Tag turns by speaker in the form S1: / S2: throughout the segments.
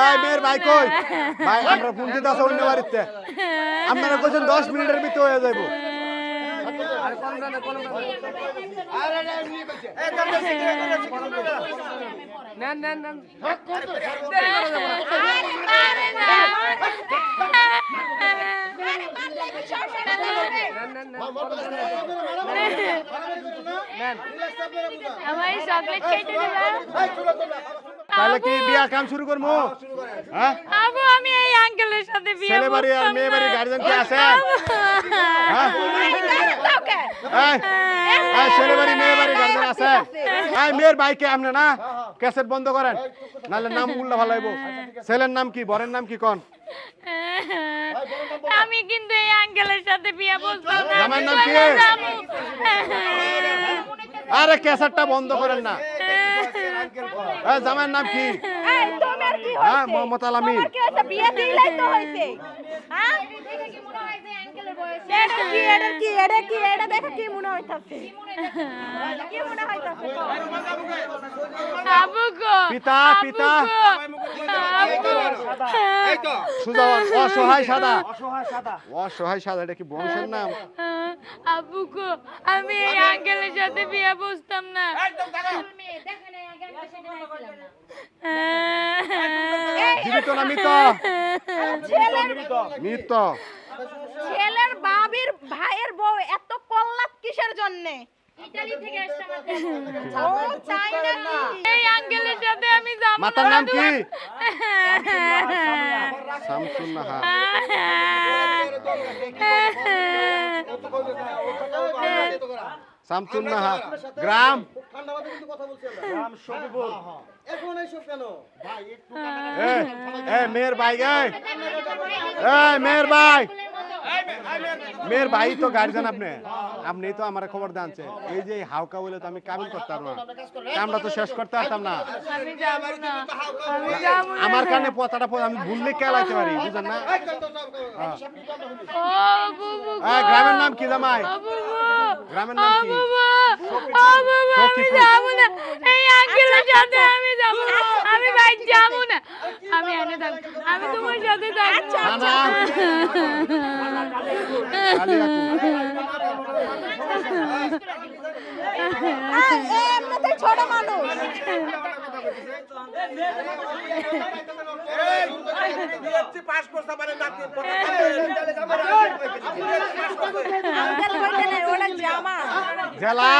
S1: এই মেয়ের ভাই কই ভাই আমরা ফোন দিতে আছে অন্য বাড়িতে আপনারা কইছেন দশ মিনিটের ভিতরে হয়ে যাইব
S2: নেন নেন নেন
S3: আমার চকলেট খেতে দেবা
S1: তাহলে কি বিয়া কাম শুরু করব হ্যাঁ?
S3: আবু আমি এই আঙ্কেলের সাথে বিয়ে
S1: ছেলে বাড়ি আর মেয়ে। বাড়ি গার্জেন কি আছে হ্যাঁ? ছেলে বাড়ি মেয়ে বাড়ি গার্জেন আছে। এই মেয়ের বাইকে আপনি না? ক্যাসেট বন্ধ করেন। নাহলে নাম উল্লা ভালো হইব। ছেলের নাম কি বরের নাম কি কোন?
S3: আমি কিন্তু এই আঙ্কেলের সাথে বিয়ে বসতাম না।
S1: আমার নাম কি? আরে ক্যাসেটটা বন্ধ করেন না। এই জামাইয়ের নাম কি?
S4: এই তোমার কি
S1: হ্যাঁ মোহাম্মদ আলামিন।
S4: তোমার কি হয়েছে? বিয়ে দিলেই তো হয়েছে। হ্যাঁ? এটা কি এটা কি এটা কি এটা দেখো কি মনে হইতাছে। কি মনে হইতাছে
S3: আবু গো
S1: পিতা, পিতা। অসহায় সাদা। অসহায় সাদা এটা কি বংশের নাম?
S3: আবু গো আমি এই আঙ্কেলের সাথে বিয়ে বসতাম না।
S1: জীবিত না মৃত
S4: ছেলের
S1: মৃত
S4: ছেলের বাবির ভাইয়ের বউ এত কল্লাপ কিসের জন্য ও তাই নাকি
S3: এই আঙ্কেলের আমি যাব
S1: মাতার
S3: না,
S1: নাম কি
S3: তোমার-
S1: শামসুন নাহা শামসুন নাহা গ্রাম এ এ মেয়ের ভাই মেয়ের ভাই। মেয়ের ভাই তো গার্জেন আপনি। আপনি তো আমার খবর জানছে এই যে হাউকা বলে তো আমি কাবিল করতাম না। আমরা তো শেষ করতে পারতাম না। আমার পতাটা পথ আমি ভুললে কেলাইতে পারি বুঝেন না?
S3: গো।
S1: এই, গ্রামের নাম কি জামাই? গ্রামের নাম কি?
S3: আমি। যাব না। এই আঙ্কেলের সাথে আমি যাব। না আমি ভাই যাব না আমি এনে তোমার সাথে থাকব।
S1: না না কালিয়াকুর।
S4: আহ, এ এমনিতেই ছোট মানুষ।
S1: জেলা।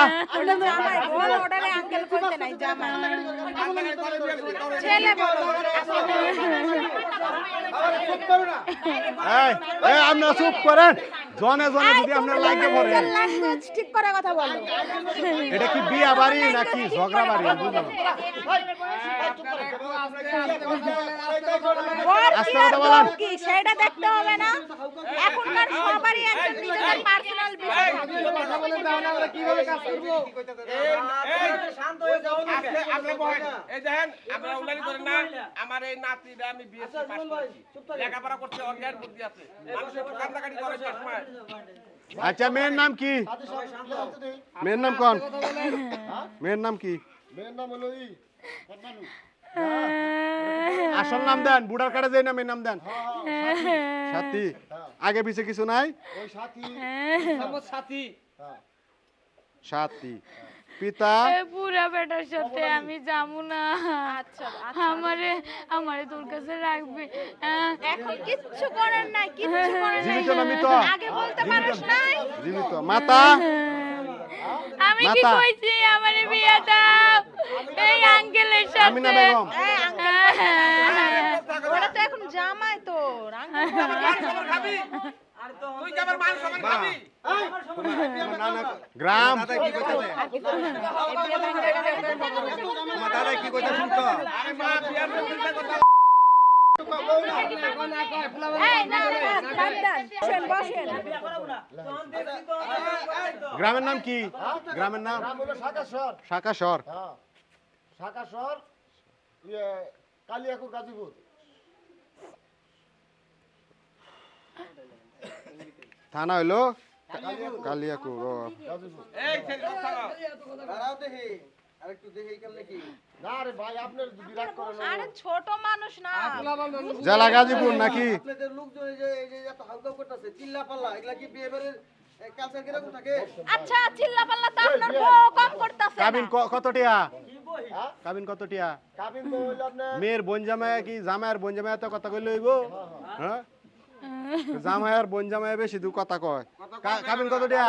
S1: আপনারা চুপ করেন। জনে জনে যদি আপনার লাগে পড়ে
S4: ঠিক করে কথা বলো
S1: এটা কি বিয়া বাড়ি নাকি ঝগড়া বাড়ি বুঝলাম আস্তে কথা বলেন।
S4: সেটা দেখতে হবে না থাকে।
S2: এই দেখেন আপনারা উল্লানি করেন না আমার এই নাতিটা আমি বিএসসি পাস করেছি। লেখাপড়া করতে অজ্ঞান বুদ্ধি আছে। মানুষের কান্দাকাটি করে সবসময়
S1: আচ্ছা মেয়ের নাম কি? মেয়ের নাম কোন? মেয়ের নাম কি? আসল নাম দেন বুড়ার কাটে যে নামের নাম দেন। সাথী। আগে পিছে কিছু নাই?
S2: সাথী।
S1: সাথী। পিতা?
S3: এই বুড়া বেটার সাথে আমি যাব না।
S4: আচ্ছা
S3: আমারে আমারে তোর কাছে রাখবি। আহ,
S4: এখন কিচ্ছু করার নাই কিচ্ছু করার নাই।
S1: জীবিত না মৃত?
S4: আগে বলতে পারিস নাই।
S1: জীবিত মাতা?
S3: আমি কি কইছি আমারে বিয়ে দাও? এই আঙ্কেলের সাথে।
S1: আমিনা বেগম।
S4: এই আঙ্কেল ওটা তো এখন জামাই তোর। আঙ্কেল
S2: খাবি? তুই কি আমার মান সম্মান খাবি
S1: গ্রাম
S2: আরে মা বিয়ার কথা
S4: এই না না বাদ দেন বসেন বসেন
S1: গ্রামের নাম কি গ্রামের নাম শাকাশর
S5: ইয়ে কালিয়াকুর গাজীপুর
S1: থানা হইল কালিয়াকুর ও।
S2: এই
S5: না রে ভাই আপনার যদি রাগ করেন
S4: আরে ছোট মানুষ
S1: জেলা গাজীপুর নাকি?
S6: লোকজন এই যে এই যে এত হাউকাউ করতেছে চিল্লা পাল্লা কি বিয়ে কালচার থাকে?
S4: আচ্ছা চিল্লা পাল্লা তো আপনার কম করতেছে
S1: কাবিন ক- কত টিয়া?
S5: হ্যাঁ?
S1: কাবিন কত টিয়া?
S5: কাবিন তো হইল আপনার
S1: মেয়ের বোন জামাই কি জামাইয়ের বোন জামাই তো কথা কইলে হইব? হ্যাঁ? জামাইয়ের বোন জামাই বেশি দু কথা কয় কাবিন কত টিয়া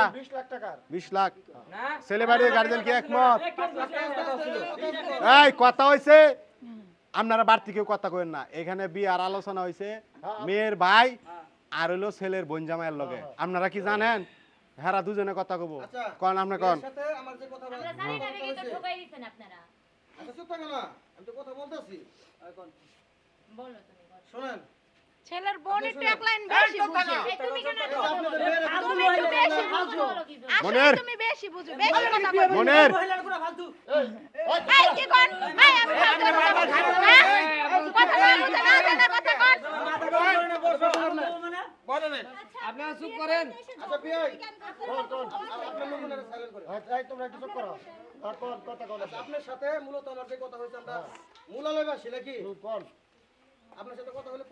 S5: বিশ লাখ
S1: ছেলে বাড়ির গার্জেন কি একমত এই কথা হইছে আপনারা বাড়তি কেউ কথা কইেন না এখানে বিয়ার আলোচনা হইছে মেয়ের ভাই আর হইল ছেলের বোন জামাইয়ের লগে আপনারা কি জানেন হেরা দুজনে কথা কব কন আপনি কন
S6: এর সাথে আমার যে কথা বলা আচ্ছা চুপ থাকো না আমি তো কথা বলতেছি শোনেন
S4: ছেলের বোন একটু এক লাইন বেশি বুঝে তুমি কেন তুমি একটু বেশি বুঝো আসলে তুমি বেশি বুঝো বেশি কথা বলো
S1: মনের
S4: এই কি কোন এই আমি ফালতু কথা বলছি হ্যাঁ? কথা বুঝে না জানা কথা কোন
S6: আচ্ছা আপনার লোকজনের সাইলেন্ট করে
S5: হ্যাঁ, এই তোমরা একটু চুপ করো হ্যাঁ, কোন কথা কোন
S6: আচ্ছা, আপনার সাথে মূলত আমার যে কথা হয়েছে আমরা মূলালয়বাসী নাকি
S5: কোন
S6: আপনার সাথে কথা হলে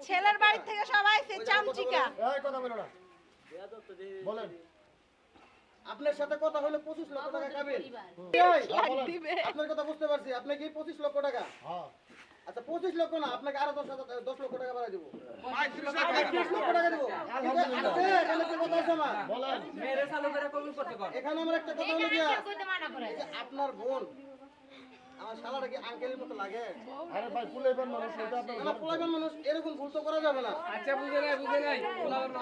S4: ছেলের বাড়ি থেকে সবাই সে চামচিকা।
S5: এই কথা বলো না। বলেন।
S6: আপনার সাথে কথা হলে পঁচিশ লক্ষ টাকা খাবেন আপনার কথা বুঝতে পারছি আপনি কি পঁচিশ লক্ষ টাকা?
S5: হ্যাঁ।
S6: আচ্ছা পঁচিশ লক্ষ না আপনাকে আরও দশ হাজার দশ লক্ষ টাকা বাড়াই দেবো।
S2: পঁয়ত্রিশ
S6: লক্ষ টাকা। দেবো। এখানে একটা কথা আছে আমার।
S5: বলেন।
S6: এখানে আমার একটা কথা হলো যে আপনার বোন শালাটা কি আঙ্কেলের মতো লাগে?
S5: আরে ভাই ফুলাইবার মানুষ ওইটা আপনার
S6: না পোলাইবেন মানুষ এরকম ভুল তো করা যাবে না। আচ্ছা বুঝে নাই বুঝে নাই।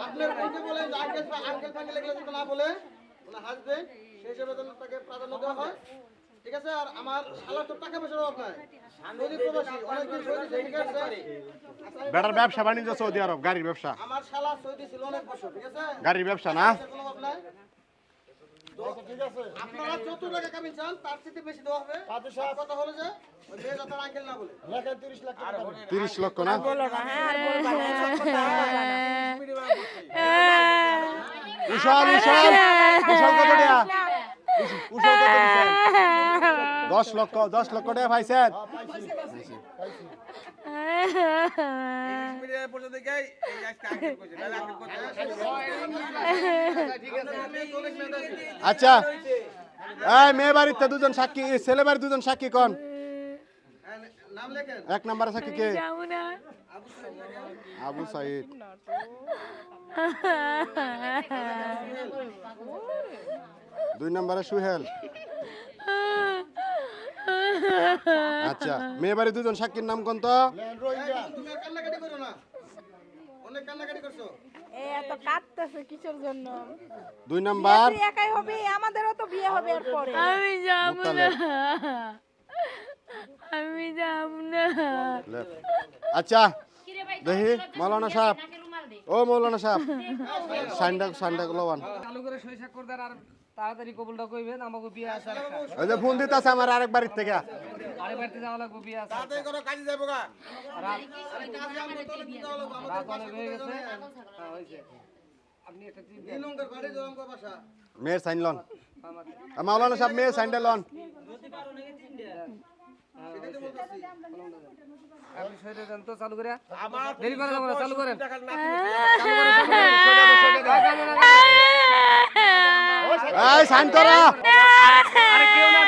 S6: আপনার বোনকে বলেন আঙ্কেল আঙ্কেল ফাঙ্কেল এগুলো যাতে না বলে ওনা হাসবে সেই হিসেবে তাকে প্রাধান্য দেওয়া হয়। ঠিক আছে আর আমার শালার তো টাকা পয়সার অভাব নাই। সৌদি প্রবাসী অনেকদিন সৌদি ঠিক আছে
S1: বেটার ব্যবসা বাণিজ্য সৌদি আরব গাড়ির ব্যবসা।
S6: আমার শালা সৌদি ছিল অনেক বছর ঠিক আছে?
S1: গাড়ির ব্যবসা না?
S6: কোনো অভাব নাই।
S5: ঠিক আছে।
S6: আপনারা যত টাকা কামিন চান তার চেয়ে বেশি দেওয়া হবে।
S5: সাহেব।
S6: কথা হলো যে ওই মেয়ে যাতে আঙ্কেল না বলে।
S5: লেখেন তিরিশ লাখ টাকা দাম।
S1: তিরিশ লক্ষ না? কত টাকা? কত? দশ লক্ষ দশ লক্ষ টাকা পাইছেন
S2: মিডিয়া পর্যন্ত গিয়ে এই আজকে আঙ্কেল কইছে নাহলে আঙ্কেল কইছে
S1: আচ্ছা এই মেয়ে বাড়িতে দুজন সাক্ষী ছেলে বাড়ির দুজন সাক্ষী কন? এক নাম্বার সাক্ষী কে? আবু সাইদ। দুই নম্বরে সুহেল। আচ্ছা মেয়ে বাড়ির দুজন সাক্ষীর নাম কোন তো? দুই নাম্বার।
S4: একাই হবে আমাদেরও তো বিয়ে হবে এরপরে
S3: আমি যাব না। আমি যাব না।
S1: আচ্ছা দেখি মৌলানা সাহেব। ও মৌলানা সাহেব।
S7: চালু করে সই স্বাক্ষর আর তাড়াতাড়ি কবুলটা কইবেন আমাকে বিয়ে আছে আরেকটা।
S1: ওই যে ফোন দিতেছে আমার আরেক বাড়ির থেকে।
S7: আরেক বাড়িতে যাওয়া লাগবে বিয়ে আছে
S2: তাড়াতাড়ি করো কাজে যাব গা।
S7: রাত অনেক হয়ে গেছে। হ্যাঁ হয়েছে আপনি একটা টিপ দেন
S6: নঙ্গের বাড়ি জলঙ্গ বাসা।
S1: মেয়ের সাইন লন। মাওলানা সাহেব মেয়ের সাইনটা লন।
S7: আপনি সই দেন তো চালু করে দেরি করে চালু করেন।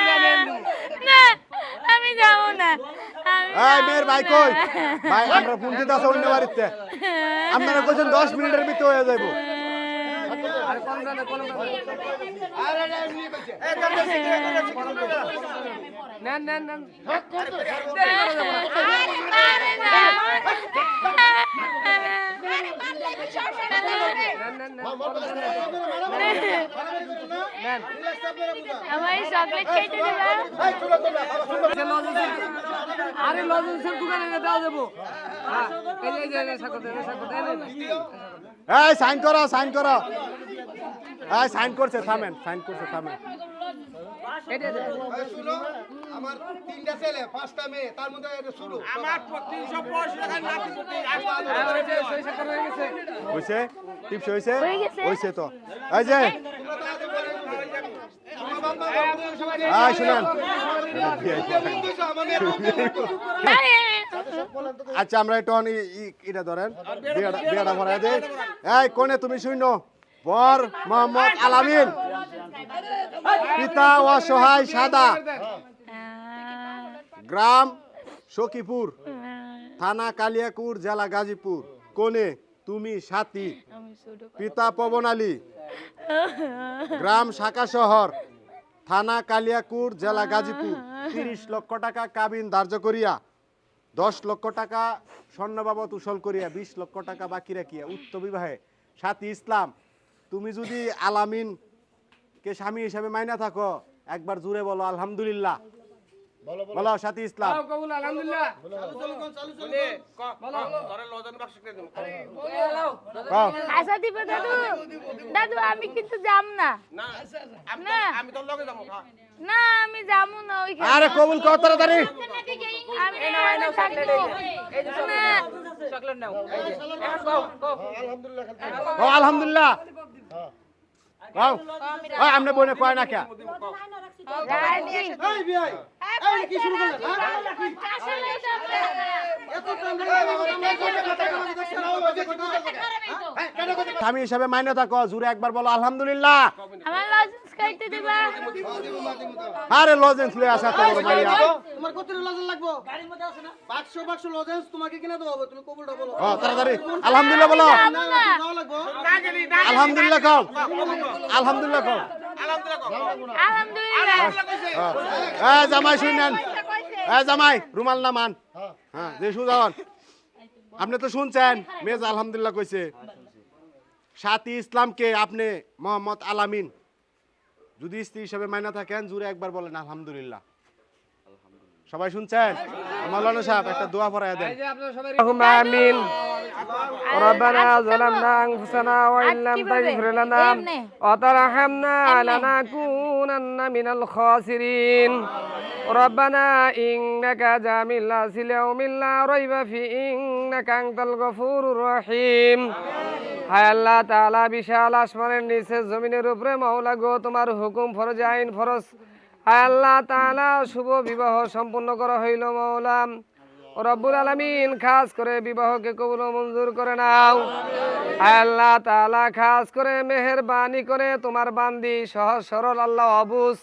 S7: দিলে আমি
S3: যাব না আমি
S1: এই মেয়ের ভাই কই ভাই আমরা ফোন অন্য বাড়িতে আপনারা কইছেন 10 মিনিটের ভিতরে হয়ে যাইবো
S7: নেন নেন নেন
S3: আমার চকলেট কেটে দেবা
S7: আরে লজেন্সের দোকানে এনে দেওয়া যাব। হ্যাঁ এই
S1: সাইন করো সাইন করো। এই সাইন করছে থামেন সাইন করছে থামেন।
S6: আমার তিনটা ছেলে পাঁচটা মেয়ে তার মধ্যে শুরু।
S2: আমার তিনশো পঁয়ষট্টি টাকার নাতি প্রতি আসতে
S7: হ্যাঁ, হয়েছে, সই স্বাক্ষর হয়ে গেছে
S1: হইছে টিপস হইছে
S3: হয়ে
S1: তো। এই যে
S6: আমার বাবা
S1: এই শুনেন আচ্ছা আমরা একটু এটা ধরেন। বিয়াটা ভরাই দে এই, কোনে তুমি শূন্য? বর, মোহাম্মদ, আলামিন। পিতা অসহায়, সাদা। গ্রাম, সখীপুর। থানা, কালিয়াকুর, জেলা, গাজীপুর। কোনে? তুমি, সাথী। পিতা, পবন আলী। গ্রাম, শাখা, শহর। থানা কালিয়াকুর জেলা গাজীপুর। তিরিশ লক্ষ টাকা কাবিন ধার্য করিয়া দশ লক্ষ টাকা স্বর্ণ বাবদ উসল করিয়া বিশ লক্ষ টাকা বাকি রাখিয়া উক্ত বিবাহে সাথী ইসলাম তুমি যদি আলামিন কে স্বামী হিসাবে মাইনা থাকো একবার জুড়ে বলো আলহামদুলিল্লাহ।
S5: বলো
S1: সাথী ইসলাম।
S7: কবুল আলহামদুলিল্লাহ।
S2: ধরে লজন বাক্স দেবো।
S3: আশা দিবে দাদু। দাদু আমি কিন্তু যাম না।
S2: না আমি
S3: না।
S2: তোর লগে যাব
S3: না আমি যাব না ওইখানে।
S1: আরে কবুল কর তাড়াতাড়ি।
S3: আমি থাকব। না।
S5: আলহামদুলিল্লাহ খালি।
S1: ও আলহামদুলিল্লাহ। কও ওই আমনে বনে কয় না কে।
S6: এই কি শুরু করলেন।
S1: স্বামী হিসাবে মাইনে থাকো জুড়ে একবার বলো আলহামদুলিল্লাহ
S3: খাইতে দিবা
S1: আরে লজেন্স লয়ে আসা তো মাইয়া
S6: তোমার কত লজেন্স লাগবো বাক্স বাক্স লজেন্স তোমাকে কিনে দেবো তুমি কবুলটা বলো
S1: ও তাড়াতাড়ি আলহামদুলিল্লাহ বলো
S3: না
S2: না না
S1: আলহামদুলিল্লাহ কও আলহামদুলিল্লাহ কও
S2: আলহামদুলিল্লাহ কও।
S3: আলহামদুলিল্লাহ
S2: আলহামদুলিল্লাহ
S1: এ জামাই শুনেন এ জামাই রুমাল না মান হ্যাঁ যে সুজান আপনি তো শুনছেন মেজ আলহামদুলিল্লাহ কইছে সাথী ইসলামকে আপনি মোহাম্মদ আলামিন যদি স্ত্রী হিসাবে মাইনা থাকেন জুড়ে একবার বলেন আলহামদুলিল্লাহ সবাই শুনছেন মাওলানা সাহেব একটা দোয়া পড়ায় দেন
S7: এই যে আপনারা সবাই اللهم آمين ربنا ظلمنا أنفسنا وإن لم تغفر لنا
S3: এমনে।
S7: وترحمنا لنكونن من الخاسرين ربنا إنك جامع الناس ليوم لا ريب فيه إنك أنت الغفور الرحيم হায় আল্লাহ তাআলা, বিশাল আসমানের নিচে জমিনের উপরে মাওলা গো, তোমার হুকুম ফরজ, আইন ফরজ। হায় আল্লাহ তাআলা, শুভ বিবাহ সম্পন্ন করা হইল মাওলা। রব্বুল আলামিন, খাস করে বিবাহকে কবুল মঞ্জুর করে নাও। আল্লাহ তাআলা, খাস করে মেহেরবানি করে তোমার বান্দি, সহজ সরল, আল্লাহ অবুস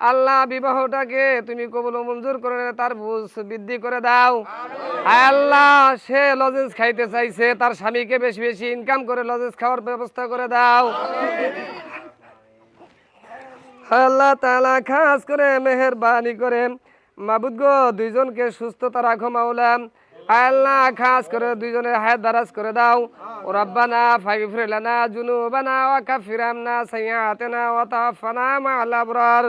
S7: আল্লাহ বিবাহটাকে তুমি কবুল মঞ্জুর করে তার বুঝ বৃদ্ধি করে দাও। আল্লাহ, সে লজেন্স খাইতে চাইছে, তার স্বামীকে বেশি বেশি ইনকাম করে লজেন্স খাওয়ার ব্যবস্থা করে দাও। আল্লাহ তাআলা, খাস করে মেহেরবানি করে। মাবুদ গো, দুইজনকে সুস্থতা রাখো মাওলা। হায় আল্লাহ, খাস করে দুইজনের হায়াত দারাজ করে দাও। ও রব্বানা ফাগফির লানা জুনুবানা, ওয়া কাফির আন্না সাইয়্যাতিনা, ওয়া আবরার।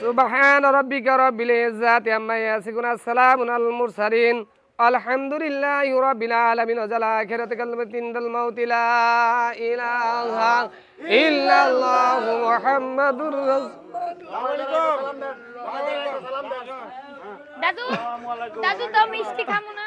S7: সুবহান রাব্বিকা রাব্বিল ইজ্জাতি আম্মা ইয়াসিফুন আসসালামুন আলাল মুরসালিন। আলহামদুলিল্লাহি রাব্বিল আলামিন ওয়া জাল আখিরাতি কালমাতিন দাল মাউতি, লা ইলাহা ইল্লাল্লাহু মুহাম্মাদুর রাসূল
S3: দাদু দাদু তো মিষ্টি খামু না?